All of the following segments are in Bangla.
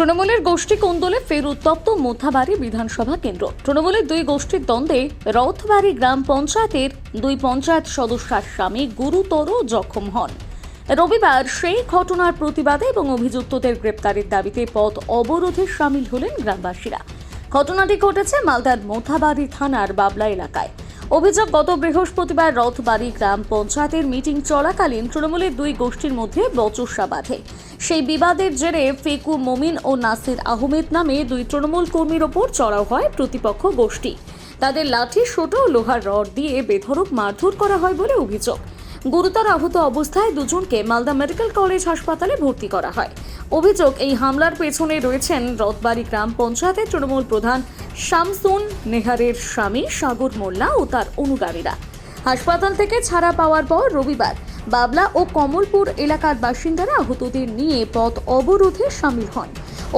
তৃণমূলের গোষ্ঠী কোন্দলে ফের উত্তপ্ত মোথাবাড়ি বিধানসভা কেন্দ্র। তৃণমূলের দুই গোষ্ঠীর দ্বন্দ্বে রথবাড়ি গ্রাম পঞ্চায়েতের দুই পঞ্চায়েত সদস্যার স্বামী গুরুতর জখম হন। রবিবার সেই ঘটনার প্রতিবাদে এবং অভিযুক্তদের গ্রেপ্তারের দাবিতে পথ অবরোধে সামিল হলেন গ্রামবাসীরা। ঘটনাটি ঘটেছে মালদার মোথাবাড়ি থানার বাবলা এলাকায়। অভিযোগ, গত বৃহস্পতিবার রথবাড়ি গ্রাম পঞ্চায়েতের মিটিং চলাকালীন তৃণমূলের দুই গোষ্ঠীর মধ্যে বচসা বাঁধে। সেই বিবাদের জেরে ফেকু মমিন ও নাসির আহমেদ নামে দুই তৃণমূল কর্মীর ওপর চড়াও হয় প্রতিপক্ষ গোষ্ঠী। তাদের লাঠি, সোটো ও লোহার রড দিয়ে বেধরক মারধর করা হয় বলে অভিযোগ। গুরুতর আহত অবস্থায় দুজনকে মালদা মেডিকেল কলেজ হাসপাতালে ভর্তি করা হয়। অভিযোগ, এই হামলার পেছনে রয়েছেন রথবাড়ি গ্রাম পঞ্চায়েতের তৃণমূল প্রধান শামসুন নেহারের স্বামী সাগর মোল্লা ও তার অনুগামীরা। হাসপাতাল থেকে ছাড়া পাওয়ার পর রবিবার বাবলা ও কমলপুর এলাকার বাসিন্দারা আহতদের নিয়ে পথ অবরোধে সামিল হন।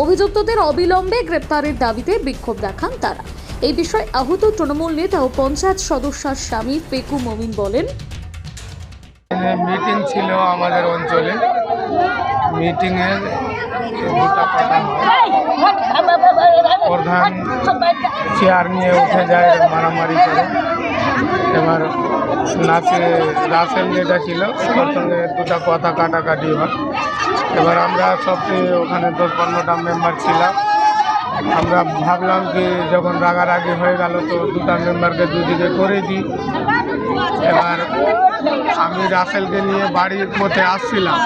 অভিযুক্তদের অবিলম্বে গ্রেপ্তারের দাবিতে বিক্ষোভ দেখান তারা। এই বিষয়ে আহত তৃণমূল নেতা ও পঞ্চায়েত সদস্যার স্বামী পেকু মমিন বলেন মিটিং ছিল আমাদের অঞ্চলে। দুটা কথা প্রধান চেয়ার নিয়ে উঠে যায় মারামারি করে। এবার নাচে রাসেল যেটা ছিল ওর সঙ্গে দুটা কথা কাটাকাটি হয়। এবার আমরা সবচেয়ে ওখানে দশ পনেরোটা মেম্বার ছিলাম। আমরা ভাবলাম যে যখন রাগারাগি হয়ে গেল তো দুটা মেম্বারকে দুদিকে করে দিই। এবার আমি রাসেলকে নিয়ে বাড়ির পথে আসছিলাম।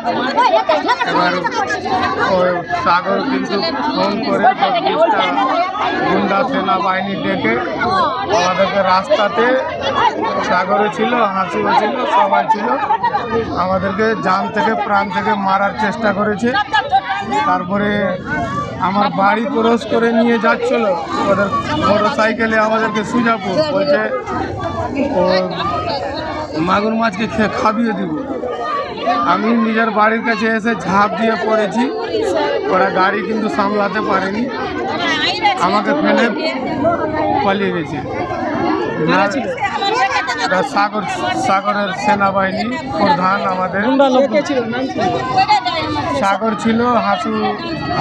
এবার সাগর কিন্তু ফোন করে গুন্ডা সেনাবাহিনী ডেকে আমাদেরকে রাস্তাতে সাগরে ছিল, হাসিও ছিল, সবাই ছিল। আমাদেরকে জান থেকে, প্রাণ থেকে মারার চেষ্টা করেছে। তারপরে আমার বাড়ি ক্রস করে নিয়ে যাচ্ছিল। ওদের মোটর সাইকেলে আমাদেরকে সুজাপুর বলছে, ও, মাগুর মাছকে খেয়ে খাবিয়ে দিব। আমি নিজের বাড়ির কাছে এসে ঝাঁপ দিয়ে পড়েছি। ওরা গাড়ি কিন্তু সামলাতে পারেনি। আমাকে ফেলে পালিয়ে গেছে। সাগর সাগরের সেনাবাহিনী প্রধান আমাদের। সাগর ছিল, হাসু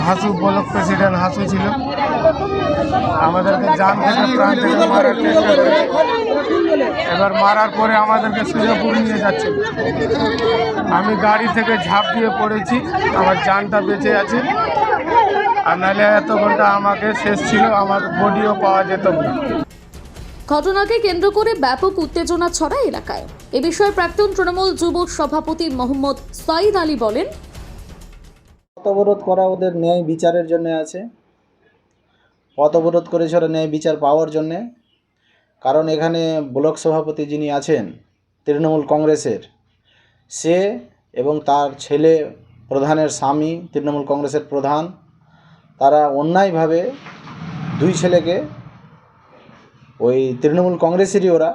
হাসু ব্লক প্রেসিডেন্ট হাসু ছিল। আমাদেরকে জান থেকে প্রাণ থেকে মারার চেষ্টা করে এবার মারার পরে আমাদেরকে সুজাপুর নিয়ে যাচ্ছে। আমি গাড়ি থেকে ঝাঁপ দিয়ে পড়েছি, আমার জানটা বেঁচে আছে। আর নাহলে এত ঘণ্টা আমাকে শেষ ছিল, আমার বডিও পাওয়া যেত ঘটনাকে কেন্দ্র করে ব্যাপক উত্তেজনা ছড়ায় এলাকায়। এ বিষয়ে প্রাক্তন তৃণমূল যুব সভাপতি মোহাম্মদ সাইদ আলী বলেন অবরোধ করা ওদের ন্যায় বিচারের জন্য আছে। পথ অবরোধ করেছে ওরা ন্যায় বিচার পাওয়ার জন্যে। কারণ এখানে ব্লক সভাপতি যিনি আছেন, তৃণমূল কংগ্রেসের, সে এবং তার ছেলে প্রধানের স্বামী, তৃণমূল কংগ্রেসের প্রধান, তারা অন্যায়ভাবে দুই ছেলেকে ওই তৃণমূল কংগ্রেসেরই ওরা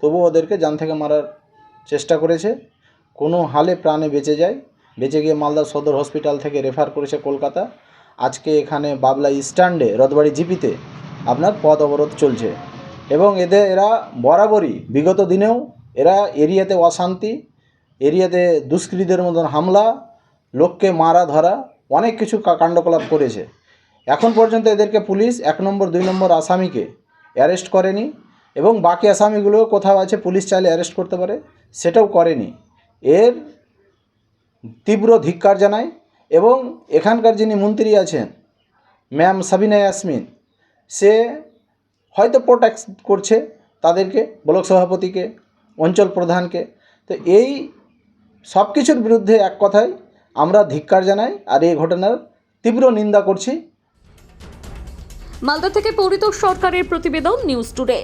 তবু ওদেরকে জান থেকে মারার চেষ্টা করেছে। কোনো হালে প্রাণে বেঁচে যায়। বেঁচে গিয়ে মালদা সদর হসপিটাল থেকে রেফার করেছে কলকাতা। আজকে এখানে বাবলা স্ট্যান্ডে রথবাড়ি জিপিতে আপনার পথ অবরোধ চলছে। এবং এদের, এরা বরাবরই, বিগত দিনেও এরা এরিয়াতে অশান্তি, এরিয়াতে দুষ্কৃতীদের মতন হামলা, লোককে মারা ধরা, অনেক কিছু কাণ্ডকলাপ করেছে। এখন পর্যন্ত এদেরকে পুলিশ এক নম্বর, দুই নম্বর আসামিকে অ্যারেস্ট করেনি এবং বাকি আসামিগুলো কোথাও আছে, পুলিশ চাইলে অ্যারেস্ট করতে পারে, সেটাও করেনি। এর তীব্র ধিক্কার জানায় এবং এখানকার যিনি মন্ত্রী আছেন ম্যাম সাবিনা ইয়াসমিন, সে হয়তো প্রোটেক্ট করছে তাদেরকে, ব্লক সভাপতিকে, অঞ্চল প্রধানকে। তো এই সব কিছুর বিরুদ্ধে এক কথায় আমরা ধিক্কার জানাই আর এই ঘটনার তীব্র নিন্দা করছি। মালদা থেকে পরিতোষ সরকারের প্রতিবেদন, নিউজ টুডে।